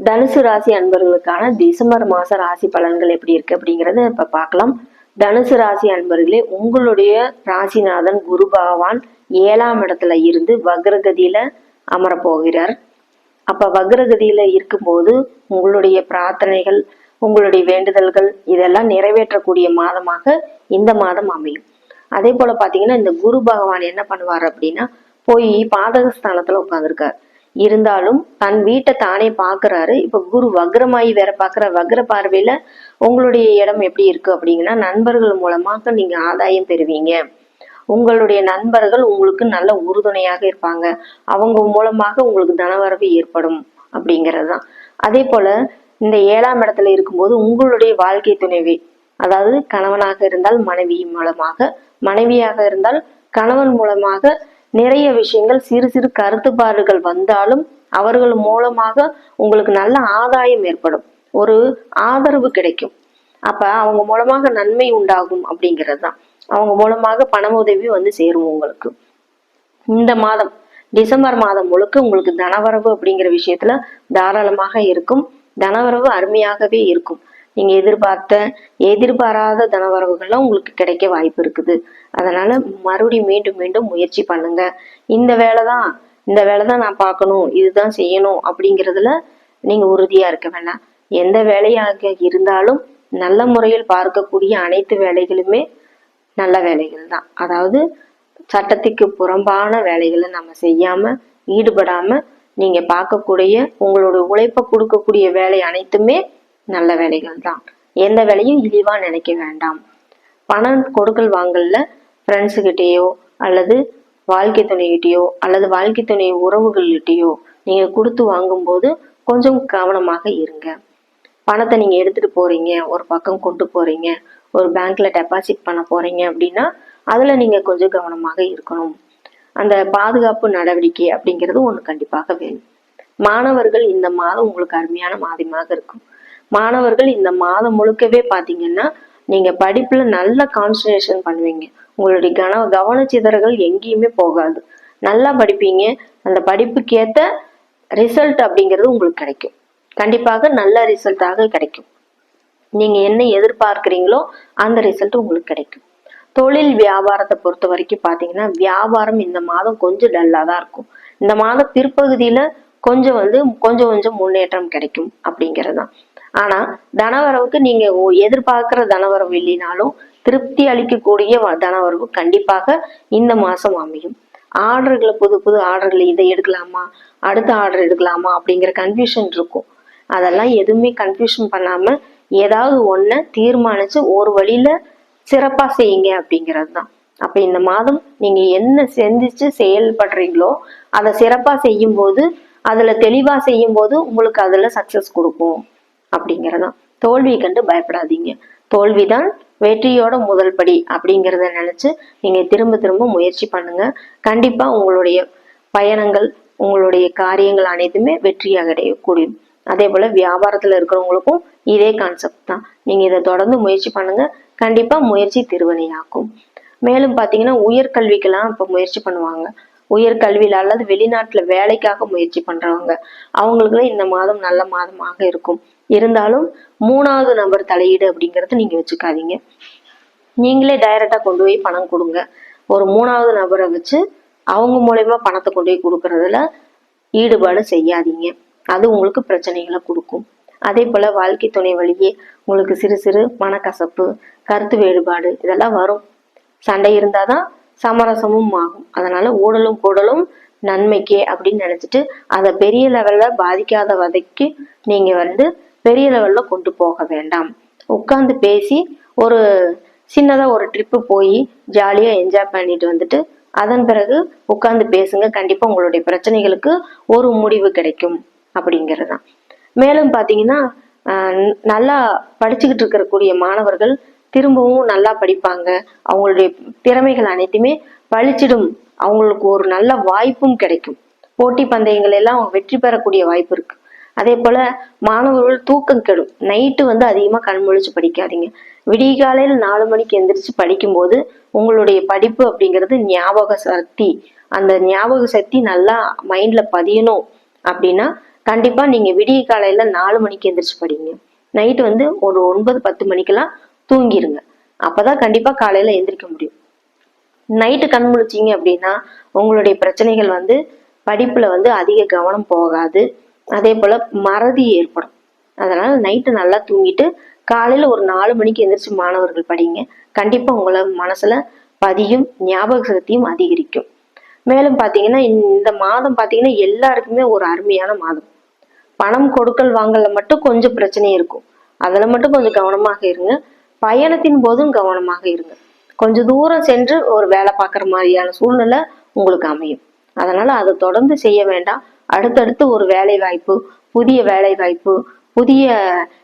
தனுசு ராசி அன்பர்களுக்கான டிசம்பர் மாச ராசி பலன்கள் எப்படி இருக்கு அப்படிங்கறத இப்ப பார்க்கலாம் தனுசு ராசி அன்பர்களே உங்களுடைய ராசிநாதன் குரு பகவான் ஏழாம் இடத்துல இருந்து வக்ரகதியில அமரப் போகிறார் அப்ப வக்ரகதியில இருக்கும்போது உங்களுடைய பிரார்த்தனைகள் உங்களுடைய வேண்டுதல்கள் இதெல்லாம் நிறைவேற்றக்கூடிய மாதமாக இந்த மாதம் அமையும். அதே போல பாத்தீங்கன்னா இந்த குரு பகவான் என்ன பண்ணுவார் அப்படின்னா போய் பாதகஸ்தானத்துல உட்காந்துருக்காரு இருந்தாலும் தன் வீட்டை தானே பாக்குறாரு இப்ப குரு வக்ரமாயி வேற பாக்குற வக்ர பார்வையில உங்களுடைய இடம் எப்படி இருக்கு அப்படிங்கன்னா நண்பர்கள் மூலமாக நீங்க ஆதாயம் பெறுவீங்க. உங்களுடைய நண்பர்கள் உங்களுக்கு நல்ல உறுதுணையாக இருப்பாங்க. அவங்க மூலமாக உங்களுக்கு தனவரவு ஏற்படும் அப்படிங்கிறது தான் அதே போல இந்த ஏழாம் இடத்துல இருக்கும்போது உங்களுடைய வாழ்க்கை துணைவி அதாவது கணவனாக இருந்தால் மனைவி மூலமாக மனைவியாக இருந்தால் கணவன் மூலமாக நிறைய விஷயங்கள் சிறு சிறு கருத்துப்பாடுகள் வந்தாலும் அவர்கள் மூலமாக உங்களுக்கு நல்ல ஆதாயம் ஏற்படும். ஒரு ஆதரவு கிடைக்கும். அப்ப அவங்க மூலமாக நன்மை உண்டாகும் அப்படிங்கிறது தான். அவங்க மூலமாக பண உதவி வந்து சேரும் உங்களுக்கு. இந்த மாதம் டிசம்பர் மாதம் முழுக்க உங்களுக்கு தனவரவு அப்படிங்கிற விஷயத்துல தாராளமாக இருக்கும். தனவரவு அருமையாகவே இருக்கும். நீங்கள் எதிர்பார்த்த எதிர்பாராத தனவரவுகள்லாம் உங்களுக்கு கிடைக்க வாய்ப்பு இருக்குது. அதனால் மறுபடியும் மீண்டும் மீண்டும் முயற்சி பண்ணுங்க. இந்த வேலை தான் இந்த வேலை தான் நான் பார்க்கணும் இதுதான் செய்யணும் அப்படிங்கிறதுல நீங்கள் உறுதியாக இருக்க வேண்டாம் எந்த வேலையாக இருந்தாலும் நல்ல முறையில் பார்க்கக்கூடிய அனைத்து வேலைகளுமே நல்ல வேலைகள் தான். அதாவது சட்டத்துக்கு புறம்பான வேலைகளை நம்ம செய்யாமல் ஈடுபடாமல் நீங்கள் பார்க்கக்கூடிய உங்களோட உழைப்பை கொடுக்கக்கூடிய வேலை அனைத்துமே நல்ல வேலைகள் தான். எந்த வேலையும் இழிவா நினைக்க வேண்டாம். பணம் கொடுக்கல் வாங்கல ஃப்ரெண்ட்ஸுக்கிட்டேயோ அல்லது வாழ்க்கை துணைகிட்டேயோ அல்லது வாழ்க்கை துணை உறவுகள்கிட்டயோ நீங்க கொடுத்து வாங்கும்போது கொஞ்சம் கவனமாக இருங்க. பணத்தை நீங்க எடுத்துட்டு போறீங்க ஒரு பக்கம் கொண்டு போறீங்க ஒரு பேங்க்ல டெபாசிட் பண்ண போறீங்க அப்படின்னா அதுல நீங்க கொஞ்சம் கவனமாக இருக்கணும். அந்த பாதுகாப்பு நடவடிக்கை அப்படிங்கிறது ஒண்ணு கண்டிப்பாக வேணும். மாணவர்கள் இந்த மாதம் உங்களுக்கு அருமையான மாதமாக இருக்கும். மாணவர்கள் இந்த மாதம் முழுக்கவே பாத்தீங்கன்னா நீங்க படிப்புல நல்ல கான்சன்ட்ரேஷன் பண்ணுவீங்க. உங்களுடைய கன கவனச்சிதறல்கள் எங்கேயுமே போகாது. நல்லா படிப்பீங்க. அந்த படிப்புக்கேத்த ரிசல்ட் அப்படிங்கிறது உங்களுக்கு கிடைக்கும். கண்டிப்பாக நல்ல ரிசல்ட்டாக கிடைக்கும். நீங்க என்ன எதிர்பார்க்குறீங்களோ அந்த ரிசல்ட் உங்களுக்கு கிடைக்கும். தொழில் வியாபாரத்தை பொறுத்த வரைக்கும் பாத்தீங்கன்னா வியாபாரம் இந்த மாதம் கொஞ்சம் டல்லாக தான் இருக்கும். இந்த மாதம் பிற்பகுதியில கொஞ்சம் வந்து கொஞ்சம் கொஞ்சம் முன்னேற்றம் கிடைக்கும் அப்படிங்கிறது தான். ஆனா தனவரவுக்கு நீங்க எதிர்பார்க்கிற தனவரவு இல்லைனாலும் திருப்தி அளிக்கக்கூடிய தனவரவு கண்டிப்பாக இந்த மாசம் அமையும். ஆர்டர்களை புது புது ஆர்டர்களை இதை எடுக்கலாமா? அடுத்த ஆர்டர் எடுக்கலாமா? அப்படிங்கிற கன்ஃபியூஷன் இருக்கும். அதெல்லாம் எதுவுமே கன்ஃபியூஷன் பண்ணாம ஏதாவது ஒன்ன தீர்மானிச்சு ஒரு வழியில சிறப்பா செய்யுங்க அப்படிங்கிறது தான். அப்ப இந்த மாதம் நீங்க என்ன சிந்திச்சு செயல்படுறீங்களோ அதை சிறப்பா செய்யும் போது அதுல தெளிவா செய்யும் போது உங்களுக்கு அதுல சக்சஸ் கொடுக்கும். அப்படிங்கறதுதான். தோல்வி கண்டு பயப்படாதீங்க. தோல்விதான் வெற்றியோட முதல் படி அப்படிங்கிறத நினைச்சு நீங்க திரும்ப திரும்ப முயற்சி பண்ணுங்க. கண்டிப்பா உங்களுடைய பயணங்கள் உங்களுடைய காரியங்கள் அனைத்துமே வெற்றியாக அடையக்கூடியும் அதே போல வியாபாரத்துல இருக்கிறவங்களுக்கும் இதே கான்செப்ட் தான். நீங்க இதை தொடர்ந்து முயற்சி பண்ணுங்க. கண்டிப்பா முயற்சி திருவினையாக்கும் மேலும் பாத்தீங்கன்னா உயர்கல்விக்கெல்லாம் இப்ப முயற்சி பண்ணுவாங்க. உயர்கல்வியில அல்லது வெளிநாட்டுல வேலைக்காக முயற்சி பண்றவங்க. அவங்களுக்குலாம் இந்த மாதம் நல்ல மாதமாக இருக்கும். இருந்தாலும் மூணாவது நபர் தலையீடு அப்படிங்கறத நீங்க வச்சுக்காதீங்க. நீங்களே டைரக்டா கொண்டு போய் பணம் கொடுங்க. ஒரு மூணாவது நபரை வச்சு அவங்க மூலயமா பணத்தை கொண்டு போய் கொடுக்கறதுல ஈடுபாடு செய்யாதீங்க. அது உங்களுக்கு பிரச்சனைகளை கொடுக்கும். அதே போல வாழ்க்கை துணை வழியே உங்களுக்கு சிறு சிறு மனக்கசப்பு கருத்து வேறுபாடு இதெல்லாம் வரும். சண்டை இருந்தாதான் சமரசமும் ஆகும். அதனால ஊடலும் கூடலும் நன்மைக்கே அப்படின்னு நினைச்சிட்டு அதை பெரிய லெவல்ல பாதிக்காத வதைக்கு நீங்க வந்து பெரிய லெவல்ல கொண்டு போக வேண்டாம். உட்கார்ந்து பேசி ஒரு சின்னதா ஒரு ட்ரிப்பு போய் ஜாலியா என்ஜாய் பண்ணிட்டு வந்துட்டு அதன் பிறகு உட்கார்ந்து பேசுங்க. கண்டிப்பா உங்களுடைய பிரச்சனைகளுக்கு ஒரு முடிவு கிடைக்கும் அப்படிங்கிறது தான் மேலும் பாத்தீங்கன்னா நல்லா படிச்சுக்கிட்டு இருக்கக்கூடிய மாணவர்கள் திரும்பவும் நல்லா படிப்பாங்க. அவங்களுடைய திறமைகள் அனைத்துமே பழிச்சிடும். அவங்களுக்கு ஒரு நல்ல வாய்ப்பும் கிடைக்கும். போட்டி பந்தயங்கள் எல்லாம் அவங்க வெற்றி பெறக்கூடிய வாய்ப்பு இருக்கு. அதே போல மாணவர்கள் தூக்கம் கெடும். நைட்டு வந்து அதிகமா கண் முழிச்சு படிக்காதீங்க. விடிய காலையில் நாலு மணிக்கு எந்திரிச்சு படிக்கும்போது உங்களுடைய படிப்பு அப்படிங்கிறது ஞாபக சக்தி. அந்த ஞாபக சக்தி நல்லா மைண்ட்ல பதியணும் அப்படின்னா கண்டிப்பா நீங்க விடிய காலையில நாலு மணிக்கு எந்திரிச்சு படிங்க. நைட்டு வந்து ஒரு ஒன்பது பத்து மணிக்கெல்லாம் தூங்கிருங்க. அப்பதான் கண்டிப்பா காலையில எந்திரிக்க முடியும். நைட்டு கண் முழிச்சீங்க அப்படின்னா உங்களுடைய பிரச்சனைகள் வந்து படிப்புல வந்து அதிக கவனம் போகாது. அதே போல மறதி ஏற்படும். அதனால நைட்டு நல்லா தூங்கிட்டு காலையில ஒரு நாலு மணிக்கு எந்திரிச்சு மாணவர்கள் படிங்க. கண்டிப்பா உங்களை மனசுல பதியும் ஞாபக சக்தியும் அதிகரிக்கும். மேலும் பாத்தீங்கன்னா இந்த மாதம் பாத்தீங்கன்னா எல்லாருக்குமே ஒரு அருமையான மாதம். பணம் கொடுக்கல் வாங்கல மட்டும் கொஞ்சம் பிரச்சனை இருக்கும். அதுல மட்டும் கொஞ்சம் கவனமாக இருங்க. பயணத்தின் போதும் கவனமாக இருங்க. கொஞ்சம் தூரம் சென்று ஒரு வேலை பார்க்குற மாதிரியான சூழ்நிலை உங்களுக்கு அமையும். அதனால அதை தொடர்ந்து செய்ய வேண்டாம். அடுத்தடுத்து ஒரு வேலை வாய்ப்பு புதிய வேலை வாய்ப்பு புதிய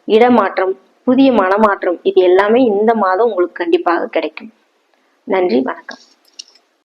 இடமாற்றம் புதிய மனமாற்றம் இது எல்லாமே இந்த மாதம் உங்களுக்கு கண்டிப்பாக கிடைக்கும். நன்றி வணக்கம்.